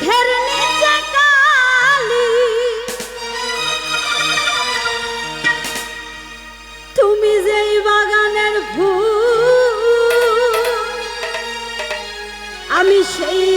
বৃক্ষের নিচে কালি। তুমি যেই বাগানের ভূ আমি সেই